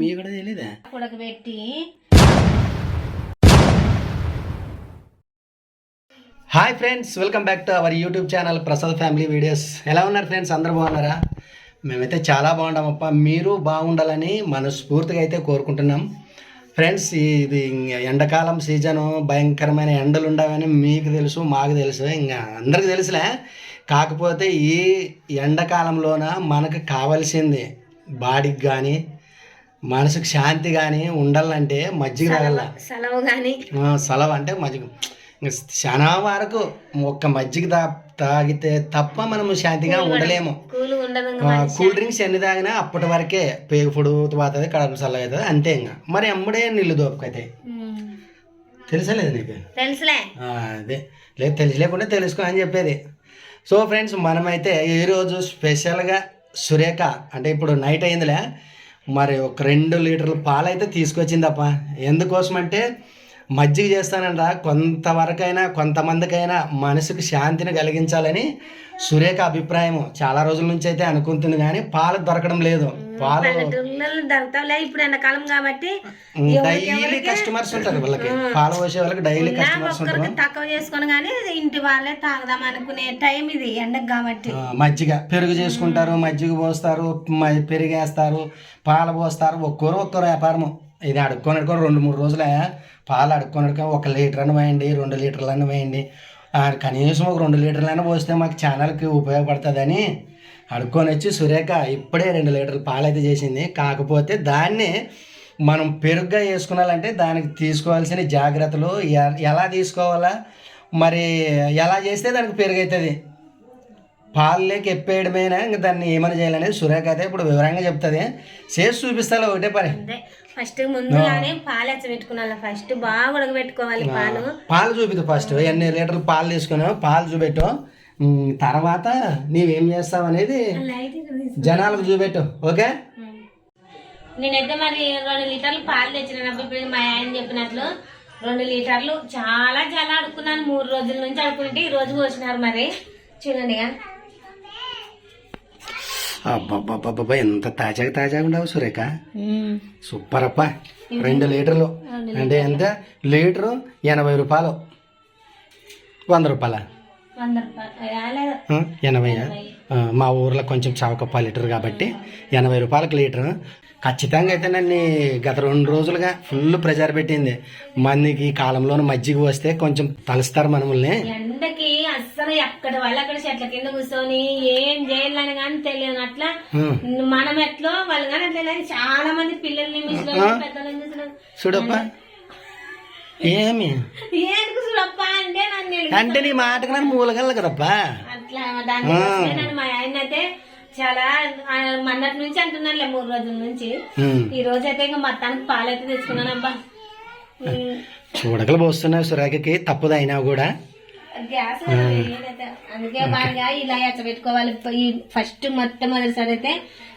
మీ కూడా ఉడకబెట్టి hi friends welcome back to our YouTube channel Prasad family videos ఎలా ఉన్నారు ఫ్రెండ్స్ అందరూ బాగున్నారా? మేమైతే చాలా బాగుంటామప్ప మీరు బాగుండాలని మనస్ఫూర్తిగా అయితే కోరుకుంటున్నాం. ఫ్రెండ్స్ ఇది ఎండాకాలం సీజను భయంకరమైన ఎండలు ఉండవని మీకు తెలుసు మాకు తెలుసు ఇంకా అందరికి తెలుసులే. కాకపోతే ఈ ఎండాకాలంలోన మనకు కావాల్సింది బాడీకి కానీ మనసుకు శాంతి కానీ ఉండాలంటే మజ్జిగ తాగాల సెలవు కానీ సలవ అంటే మజ్జిగ. చాలా వరకు ఒక్క మజ్జిగ తా తాగితే తప్ప మనము శాంతిగా ఉండలేము. కూల్ డ్రింక్స్ ఎన్ని తాగినా అప్పటి వరకే పేగు పొడు పోతుంది కడుపు చల్లగా అవుతుంది అంతే ఇంకా. మరి అమ్ముడే నీళ్ళు దోపుకైతాయి తెలుసా లేదు నీకు? తెలుసులే. అదే. లేదు తెలిసి లేకుండా తెలుసుకో అని చెప్పేది. సో ఫ్రెండ్స్ మనమైతే ఈరోజు స్పెషల్గా సురేఖ అంటే ఇప్పుడు నైట్ అయిందిలే. మరి ఒక రెండు లీటర్ల పాలైతే తీసుకొచ్చిందప్ప. ఎందుకోసమంటే మజ్జిగ చేస్తానంట. కొంతవరకైనా కొంతమందికైనా మనసుకు శాంతిని కలిగించాలని సురేఖ అభిప్రాయం చాలా రోజుల నుంచి అయితే అనుకుంటుంది కానీ పాలు దొరకడం లేదు. పాలు ఇప్పుడు ఎండాకాలం కాబట్టి డైలీ కస్టమర్స్ ఉంటారు వాళ్ళకి. పాలు పోసే వాళ్ళకి డైలీ కస్టమర్స్ ఉంటారు. తక్కువ చేసుకొని కానీ ఇంటి వాళ్ళే తాగదాం అనుకునే టైం ఇది ఎండకు కాబట్టి. మజ్జిగ. పెరుగు చేసుకుంటారు మజ్జిగ పోస్తారు మ- పెరిగేస్తారు పాలు పోస్తారు. ఒక్కొరు ఒక్కరు వ్యాపారము. ఇది అడుక్కొని అడుక్కొని రెండు మూడు రోజులే పాలు అడుక్కొని ఒక లీటర్ అని వేయండి రెండు లీటర్లు అని వేయండి. కనీసం ఒక రెండు లీటర్లైనా పోస్తే మాకు ఛానల్కి ఉపయోగపడుతుందని అడుక్కొని వచ్చి సురేఖ ఇప్పుడే రెండు లీటర్లు పాలు అయితే చేసింది. కాకపోతే దాన్ని మనం పెరుగుగా వేసుకున్నాలంటే దానికి తీసుకోవాల్సిన జాగ్రత్తలు ఎలా తీసుకోవాలా? మరి ఎలా చేస్తే దానికి పెరుగు అవుతుంది పాలలోకి ఎప్పేయడమైనా ఇంకా దాన్ని ఏమైనా చేయాలనేది సురేఖ అయితే ఇప్పుడు వివరంగా చెప్తుంది. చేసి చూపిస్తాలో ఒకటే పని. ఫస్ట్ ముందుగానే పాలు ఎచ్చబెట్టుకున్నాను ఫస్ట్ బాగా ఉడకబెట్టుకోవాలి పాలు. పాలు చూపిద్దు ఫస్ట్. ఎన్ని లీటర్లు పాలు తీసుకున్నావు పాలు చూపెట్టు. తర్వాత నీవేం చేస్తావు అనేది జనాలకు చూపెట్టు. ఓకే? నేనైతే మరి రెండు లీటర్లు పాలు తెచ్చినాను. ఇప్పుడు మా ఆయన చెప్పినట్లు రెండు లీటర్లు. చాలా చాలా అడుక్కున్నాను. మూడు రోజుల నుంచి అడుక్కుంటే ఈ రోజు పోసినారు మరి. చూడండి. అబ్బాబ్బాబ్బా ఎంత తాజాగా తాజాగా ఉండవు సురేఖ. సూపర్ అప్ప రెండు లీటర్లు. అంటే ఎంత? లీటరు ఎనభై రూపాయలు. వంద రూపాయల? ఎనభై. మా ఊర్లో కొంచెం చవకప్ప లీటర్ కాబట్టి ఎనభై రూపాయలకు లీటర్. ఖచ్చితంగా అయితే నన్ను గత రెండు రోజులుగా ఫుల్ ప్రెజర్ పెట్టింది. మందికి ఈ కాలంలోనే మజ్జిగ వస్తే కొంచెం తలుస్తారు ఎండకి అస్సలు ఎక్కడ వాళ్ళు అక్కడ చెట్ల కింద కూర్చొని ఏం చేయాలని కానీ తెలియదు. అట్లా మనం ఎట్లో వాళ్ళు కానీ అట్లా. చాలా మంది పిల్లల్ని ముసలి పెద్దలని చూస్తున్నారు? చూడప్ప. ఏమి? ఎందుకు చూడప్ప? అంటే నన్ను అంటే నీ మాటకు నన్ను మూలగల కదప్పా. అట్లా దాని మా ఆయన అయితే చాలా మొన్నటి నుంచి అంటున్నానులే మూడు రోజుల నుంచి. ఈ రోజు అయితే ఇంకా మొత్తానికి పాలు అయితే తెచ్చుకున్నాను అబ్బా ఉమ్, చూడకలు పోస్తున్నావు సురేఖకి తప్పుదు అయినా కూడా. గ్యాస్ అందుకే బాగా ఇలా ఎచ్చ పెట్టుకోవాలి ఈ ఫస్ట్ మొట్టమొదటిసారి అయితే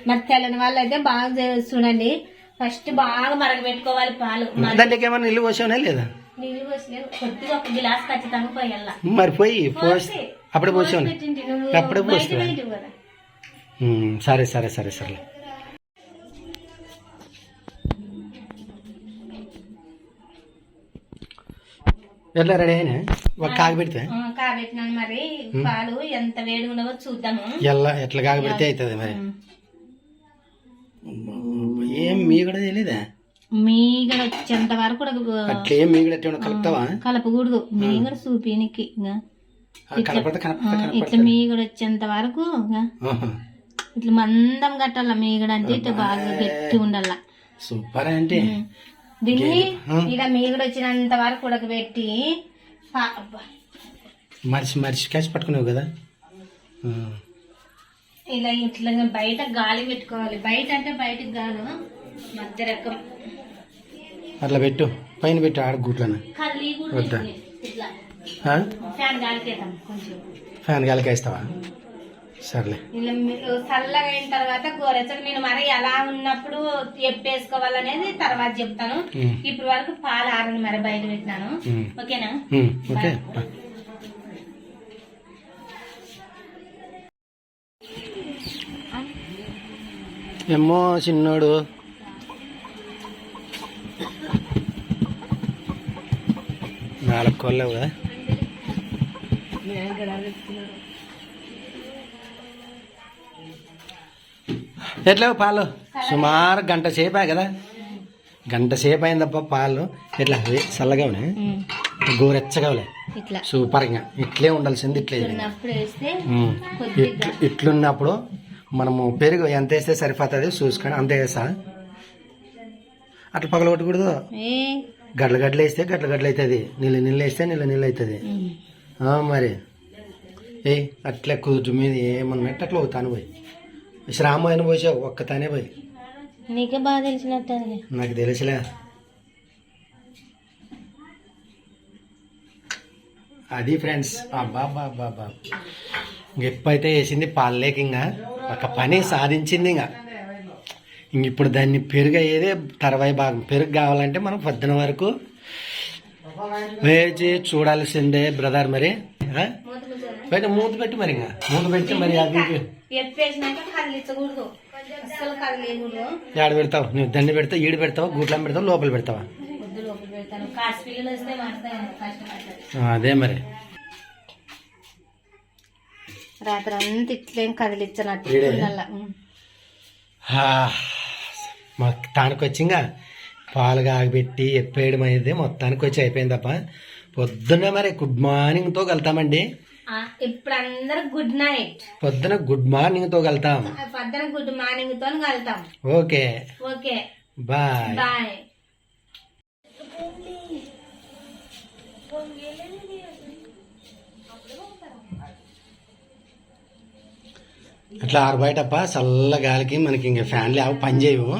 మరి తెల్లని వాళ్ళు అయితే బాగా చూడండి. ఫస్ట్ బాగా మరగబెట్టుకోవాలి పాలు. దాంట్లోకి ఏమైనా నిల్లు పోసావునా లేదా? నీళ్ళు పోసలేదు. కొద్దిగా ఒక గిలాస్ ఖచ్చితంగా పోయాల. మరి పోయి పోసి అప్పుడే నువ్వు. అప్పుడే ఉమ్, సరే సరే సరే సరే ఎట్లా రెడీ అయినా ఒక కాగబెడితే మరి. పాలు ఎంత వేడి ఉండవో చూద్దాము. ఎట్లా కాగబెడితే అవుతుంది మరి? ఏం మీగడ తెలీదా? మీగడ వచ్చేంత వరకు అట్లా మీగడ కలుపుతావా? కలపకూడదు. మీగడ చూపినికి ఇట్లా మీగడ వచ్చేంత వరకు. ఇట్లా మందం కట్టాల మీగడ అంటే ఇట్లా బాగా గట్టి ఉండాల. సూపర్ అంటే. దీన్ని ఇలా మీగడ వచ్చినంత వరకు ఉడకబెట్టి. మరిచి మరిచి క్యాచ్ పట్టుకున్నావు కదా. ఇలా ఇట్లా బయట గాలి పెట్టుకోవాలి. బయట అంటే బయటకు కాదు మధ్య రకం అట్లా పెట్టు. పైన పెట్టు ఆడ గుట్లన. వద్దా? ఫ్యాన్ గాలికేద్దాం సర్లే. చల్లగా అయిన తర్వాత గోరెచ్చకు నేను మరి ఎలా ఉన్నప్పుడు ఎప్పేసుకోవాలనేది తర్వాత చెప్తాను. ఇప్పుడు వరకు పాలు ఆరని మరి బయట పెట్టినాను. ఓకేనా? ఓకే. ఏమో చిన్నోడు. నాలుగు కోళ్ళవు ఎట్లేవు పాలు? సుమారు గంట సేపే కదా? గంట సేపు అయిందప్ప పాలు. ఎట్లా? అవి చల్లగా ఉన్నాయి? గోరెచ్చగా ఇట్లా. సూపర్గా. ఇట్లే ఉండాల్సింది ఇట్లే వేస్తే ఇట్లున్నప్పుడు మనము పెరుగు ఎంత వేస్తే సరిపోతుంది చూసుకొని అంత వేసా అట్లా పగల కొట్టకూడదు ఏ? గడ్ల గడ్డలు వేస్తే గడ్ల గడ్డలు అవుతుంది నీళ్ళు నీళ్ళు వేస్తే నీళ్ళు నీళ్ళు అవుతుంది మరి. ఏ అట్లా కుదురు మీద ఏమన్నట్టు అట్లా అవుతాను పోయి. శ్రామ అయిన పోసావు ఒక్కతానే పోయి. నీకే బాగా తెలిసినట్టు నాకు తెలుసులే. అది ఫ్రెండ్స్ అబ్బా ఎప్పుడైతే వేసింది పాలలేక ఇంకా ఒక పని సాధించింది ఇంకా ఇంక ఇప్పుడు దాన్ని పెరుగు అయ్యేదే తర్వాయి భాగం. పెరుగు కావాలంటే మనం పొద్దున వరకు వేచి చూడాల్సిందే బ్రదర్ మరి? బయట మూత పెట్టి మరి ఇంకా మూత పెట్టి మరి అది పెడతావు? నువ్వు దండి పెడతావు? ఈడు పెడతావు? గూట్లం పెడతావు? లోపల పెడతావా? అదే మరి. రాత్రి అంత ఇట్లేం కదిలించినట్టు మాకు తానుకొచ్చింగా పాలు కాగబెట్టి ఎప్పేయడం అనేది మొత్తానికి వచ్చి అయిపోయింది తప్ప పొద్దున్న మరి గుడ్ మార్నింగ్తో కలుతామండి ఇప్పుడు అందరు గుడ్ నైట్ పొద్దున గుడ్ మార్నింగ్తో వెళ్తాం పొద్దున గుడ్ మార్నింగ్తో కలుతాం ఓకే. ఓకే. బాయ్. బాయ్. అట్లా ఆరు బయటప్ప చల్ల గాలికి మనకి ఇంకా ఫ్యాన్లు అవి పని చేయవు.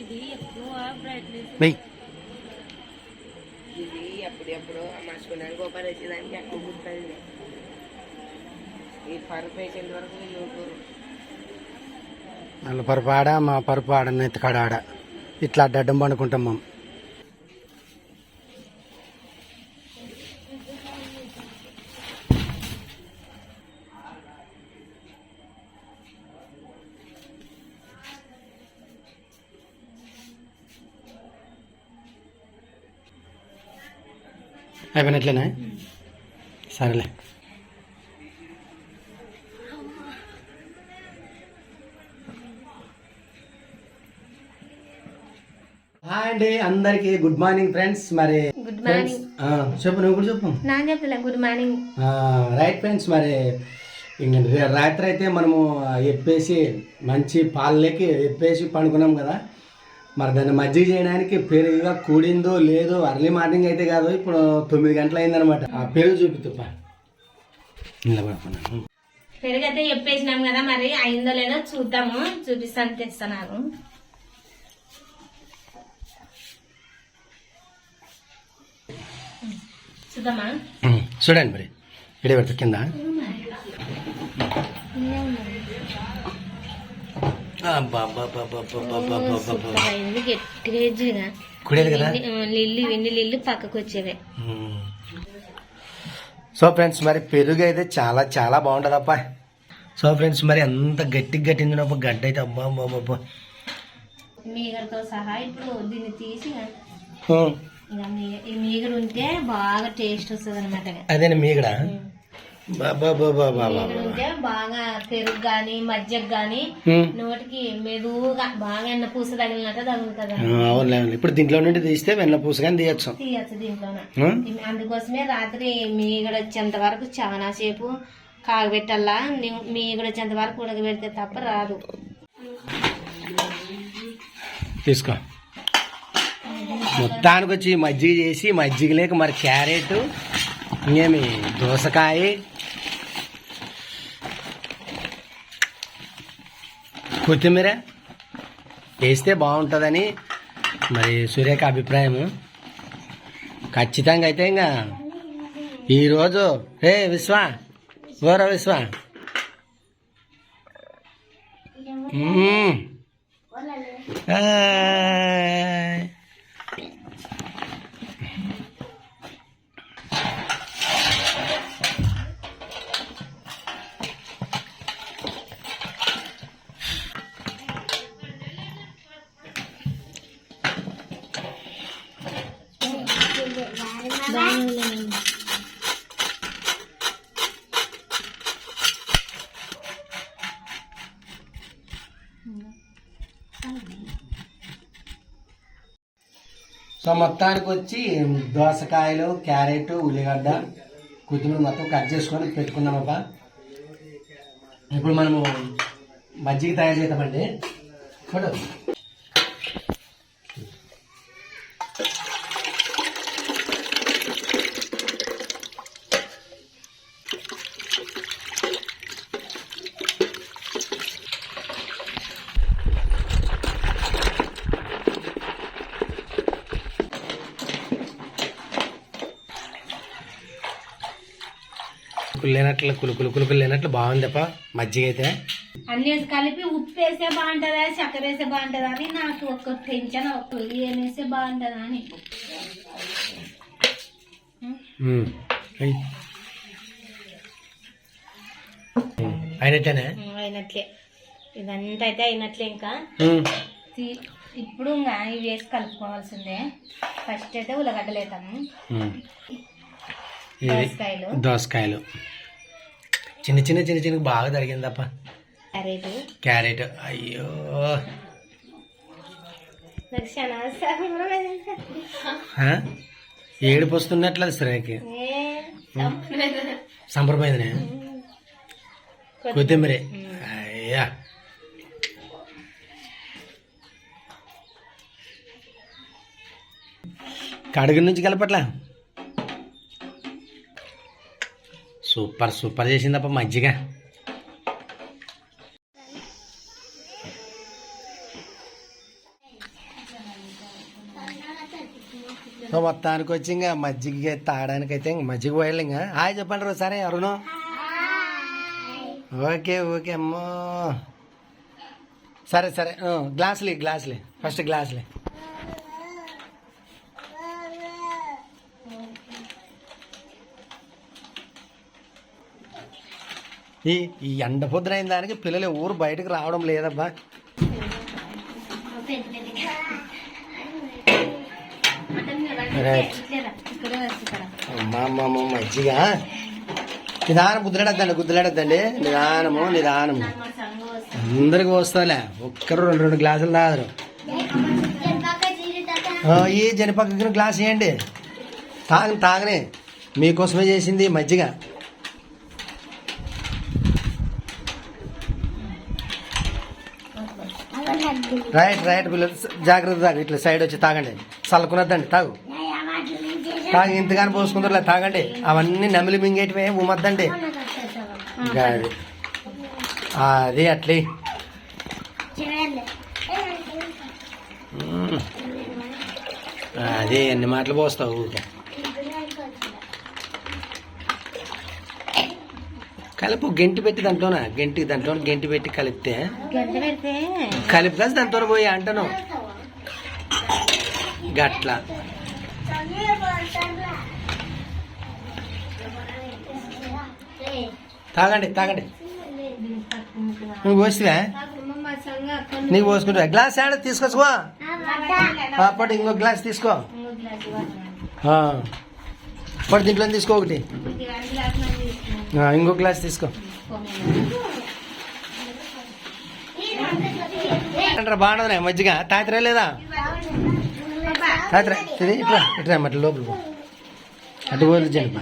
ఇది ఎక్కువ బ్రైట్నెస్ ఇది అప్పుడెప్పుడు అమ్మాచుకున్నాను గోపాల్ వచ్చేదానికి ఎక్కువ గుర్తుంది ఈ పరుపు వేసేంత వరకు ఊరుకోరు. వాళ్ళ పరుపు ఆడ మా పరుపు ఆడ నెత్తకాడ ఆడ. ఇట్లా అడ్డం పండుకుంటాం మేము. అయిపోయినట్లేనా? సరేలే. హాయ్ అండి అందరికి గుడ్ మార్నింగ్ ఫ్రెండ్స్. మరి గుడ్ ఫ్రెండ్స్ మార్నింగ్. చెప్పు నువ్వు కూడా చెప్పు. నా గుడ్ మార్నింగ్. రైట్ ఫ్రెండ్స్ మరి రాత్రి అయితే మనము ఎప్పేసి మంచి పాలలోకి ఎప్పేసి పండుకున్నాం కదా. మరి దాన్ని మజ్జిగ చేయడానికి పెరుగుగా కూడిందో లేదో అర్లీ మార్నింగ్ అయితే కాదు ఇప్పుడు తొమ్మిది గంటలు అయిందనమాట ఆ పెరుగు చూపితుప్ప నిలబడుకున్నాను పెరుగు అయితే చెప్పేసినాం కదా మరి అయిందో లేదో చూద్దాము. చూపిస్తాను తెస్తున్నాను చూద్దామా? చూడండి మరి. ఇడే పెడతా కింద గట్టిగా ఎజ్జిగా కుడేది కదా లిల్లి వెండి లిల్లి పక్కకు వచ్చేవే సో ఫ్రెండ్స్ మరి పెరుగు అయితే చాలా చాలా బాగుంటుంది అప్ప సో ఫ్రెండ్స్ మరి అంత గట్టి గట్టింది గడ్డ అయితే అబ్బా అబ్బా అబ్బా, అబ్బా మీగడతో సహా ఇప్పుడు దీన్ని తీసి మీగడ ఉంటే బాగా టేస్ట్ వస్తుంది అనమాట అదేనా మీగడ? బాగా పెరుగు గాని మజ్జగ గాని నోటికి మెదువుగా బాగా ఎన్న పూస తగిలినట్టు తగులుతుంది. ఇప్పుడు దీంట్లో నుండి తీస్తే వెన్న పూస కానీ తీయచ్చు. తీయచ్చు దీంట్లోన. అందుకోసమే రాత్రి మీగడ వచ్చేంత వరకు చాలా సేపు కాగబెట్టల్లా. నీ- మీగడ వచ్చేంత వరకు ఉడకబెడితే తప్ప రాదు. తీసుకో. మొత్తానికి వచ్చి మజ్జిగ చేసి మజ్జిగ లేక మరి క్యారెట్ ఇంకేమి దోసకాయ కొత్తిమీర వేస్తే బాగుంటుందని మరి సూర్యక అభిప్రాయం ఖచ్చితంగా అయితే ఇంకా ఈరోజు రే విశ్వ గోర విశ్వ? మ్మ్. సో మొత్తానికి వచ్చి దోసకాయలు క్యారెట్ ఉల్లిగడ్డ కొత్తిమీర మొత్తం కట్ చేసుకొని పెట్టుకున్నామబ్బా ఇప్పుడు మనము మజ్జిగ తయారు చేద్దామండి. ఫోటో లేనట్లు కులు కులు కులు లేనట్లు బాగుందప్ప మజ్జిగ అయితే అన్ని కలిపి ఉప్పు వేస్తే బాగుంటుందా చక్కెర వేస్తే బాగుంటుందా అని నాకు ఒక టెన్షన్ ఒక వేస్తే బాగుంటుందా అని ఉమ్. అయ్. ఉమ్. అయినట్టేనే అయినట్లే ఇదంతా అయితే అయినట్లే ఇంకా ఇప్పుడు ఇంకా ఇవి వేసి కలుపుకోవాల్సిందే ఫస్ట్ అయితే ఉల్లగడ్డలు వేస్తాము. ఇది దోసకాయలు. చిన్న చిన్న చిన్న చిన్న బాగా తరిగిందప్ప. క్యారెట్. క్యారెట్. అయ్యో? ఏడుపు వస్తున్నట్లేదు శ్రేయకి సంప్రదాయనే కొత్తిమీర. అయ్యా. కడుగు నుంచి కలపట్లా? సూపర్ సూపర్ చేసిందప్ప మజ్జిగ సో మొత్తానికి వచ్చి ఇంకా మజ్జిగ తాగడానికి అయితే ఇంక మజ్జిగ పోయాలి ఇంకా. హాయ్ చెప్పండి రోజు సరే అరుణు ఓకే ఓకే అమ్మో. సరే సరే గ్లాసులే గ్లాసులే ఫస్ట్ గ్లాసులే ఈ ఈ ఎండ పొద్దునైన దానికి పిల్లలు ఊరు బయటకు రావడం లేదబ్బా. రైట్. మజ్జిగ. నిదానం గుద్దులాడద్దండి గుద్దులాడద్దండి. నిదానము నిదానము. అందరికి వస్తాలే ఒక్కరు రెండు రెండు గ్లాసులు తాగరు. ఈ జనపక్కన గ్లాస్ వేయండి తాగని తాగనే. మీకోసమే చేసింది మజ్జిగ. రైట్ రైట్ పిల్లలు. జాగ్రత్త తాగు ఇట్లా సైడ్ వచ్చి తాగండి. చల్లుకున్నద్దండి తాగు. తాగి ఇంతగాని పోసుకుంటారు తాగండి. అవన్నీ నమిలి మింగేటివే ఉమ్మద్దండి అది అట్లే. అదే ఎన్ని మాటలు పోస్తావు ఊరికే. కలుపు గెంటి పెట్టి దాంట్లోన? గెంటి దాంట్లో గెంటి పెట్టి కలిపితే? కలిపి కలిసి దాంతో పోయి అంటాను. గట్ల. తాగండి తాగండి. నువ్వు పోసివా? నీకు పోసుకుంటా. గ్లాస్ ఆడ తీసుకొచ్చుకో. పట్టు ఇంకో గ్లాస్ తీసుకో. ఆ. పట్టు దీంట్లో తీసుకో ఒకటి. ఇంకో గ్లాస్ తీసుకో. అంటారా బాగున్నదా మజ్జిగ? తాతరా లేదా? తాతరా ఇది ఇట్లా ఇట్లా అట్లా లోపల అటు పోదు జనప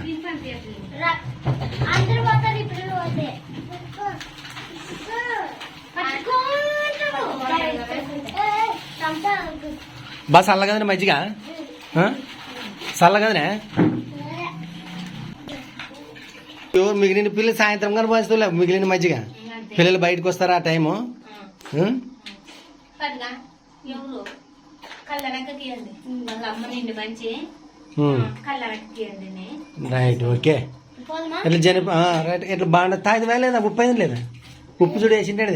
బస్ పోతారు ఇప్పుడు మజ్జిగ? ఆ? చల్లగదనే మిగిలిన పిల్లలు సాయంత్రం కానీ పోస్తలే మిగిలిన మజ్జిగ. పిల్లలు బయటకు వస్తారా ఆ టైము. Right okay. ఇట్లా జన రైట్. ఇట్లా బాగా తాగితే వేయలేదా? ఉప్పు అయింది లేదా? ఉప్పు చూడు వేసింటాడు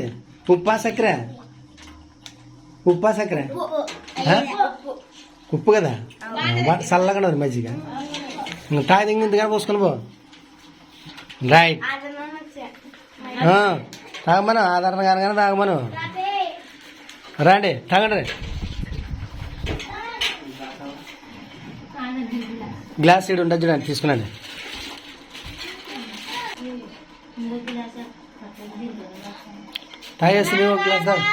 ఉప్పా చక్కెర ఉప్పా చక్కెర ఆ? ఉప్పు. కదా? చల్లగా ఉన్నది మజ్జిగ. ఇంకా తాగి ఇంతగా పోసుకొని పో. రైట్ ఆ, తాగమను ఆధారం కానగానే తాగమను. రండి తాగండి. గ్లాస్ సీడ్ ఉంటుంది చూడండి తీసుకున్నాను తాగేస్తుంది ఒక గ్లాస్ తాగు.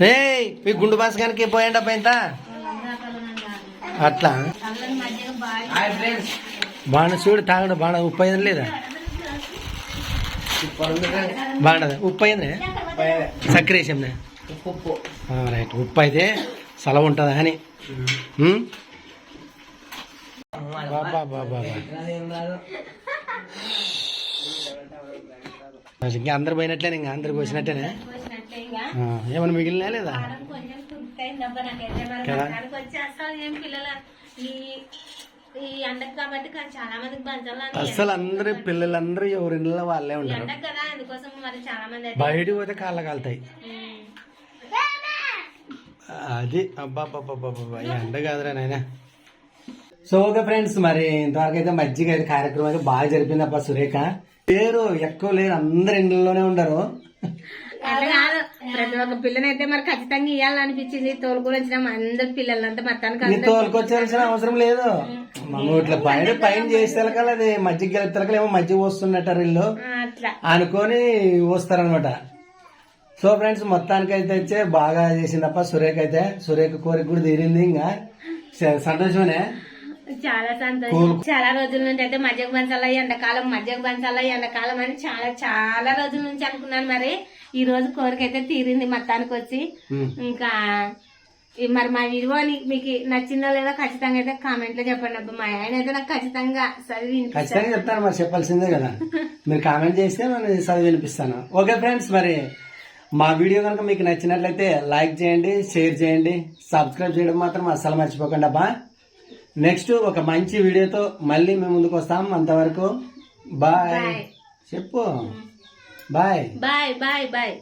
రా. ఈ గుండు బాసకానికి పోయండి అబ్బా ఇంత? అట్లా? బాగా బాణ చూడు తాగడం. బాణ ఉప్పు అయింది లేదా? బాగుండదు ఉప్పు అయింది చక్కెర వేసాం రైట్. ఉప్పు అయితే సలవ ఉంటుందా అని? బాబా బాబా ఇంకా అందరు పోయినట్లే ఇంకా అందరు పోసినట్టేనే పోసినట్లే ఇంకా. ఆ, ఏమైనా మిగిలినా లేదా? అసలు అందరు పిల్లలందరూ ఎవరిళ్ళలో వాళ్ళే ఉంటారు. బయటకు పోతే కాళ్ళ కాలుతాయి. అది అబ్బా ఎండ కాదురా నాయన. సో ఓకే ఫ్రెండ్స్ మరి ఇంతవరకు అయితే మజ్జిగ అయితే కార్యక్రమం అయితే బాగా జరిపింది అబ్బా సురేఖ. లేరు ఎక్కువ లేరు అందరు ఇండ్లలోనే ఉండరు. అట్లా కాదు. ప్రతి ఒక్క పిల్లనైతే మరి ఖచ్చితంగా ఇవ్వాలనిపించింది తోలుకొని వచ్చిన అందరు పిల్లలంతా మొత్తానికి తోలుకొచ్చాల్సిన అవసరం లేదు. మనం ఇట్లా పైన పైన చేస్తే అది మజ్జిగ గెలుపుతలకలు ఏమో మజ్జిగ వస్తున్నట్టారు అట్లా. అనుకొని వస్తారనమాట సో ఫ్రెండ్స్ మొత్తానికి అయితే వచ్చే బాగా చేసిందప్ప సురేఖ అయితే. సురేఖ కోరిక కూడా తీరింది ఇంకా. స- సంతోషమనే? చాలా సంతోషం. చాలా రోజుల నుంచి అయితే మజ్జిగ పంచాలా ఎండాకాలం మజ్జిగ పంచాలా ఎండాకాలం అని చాలా చాలా రోజుల నుంచి అనుకున్నాను మరి. ఈ రోజు కోరిక అయితే తీరింది మొత్తానికి వచ్చి. ఇంకా మరి మా ని- మీకు నచ్చిందో లేదో ఖచ్చితంగా అయితే కామెంట్లో చెప్పండి అబ్బా. మా ఆయన అయితే నాకు ఖచ్చితంగా చదివి. ఖచ్చితంగా చెప్తాను మరి చెప్పాల్సిందే కదా. మీరు కామెంట్ చేస్తే నేను చదివి వినిపిస్తాను. ఓకే ఫ్రెండ్స్ మరి మా వీడియో కనుక మీకు నచ్చినట్లయితే లైక్ చేయండి షేర్ చేయండి సబ్స్క్రైబ్ చేయడం మాత్రం అస్సలు మర్చిపోకండి అబ్బా. నెక్స్ట్ ఒక మంచి వీడియోతో మళ్ళీ మేము ముందుకు వస్తాం. అంతవరకు బాయ్. చెప్పు. బాయ్. Bye bye bye.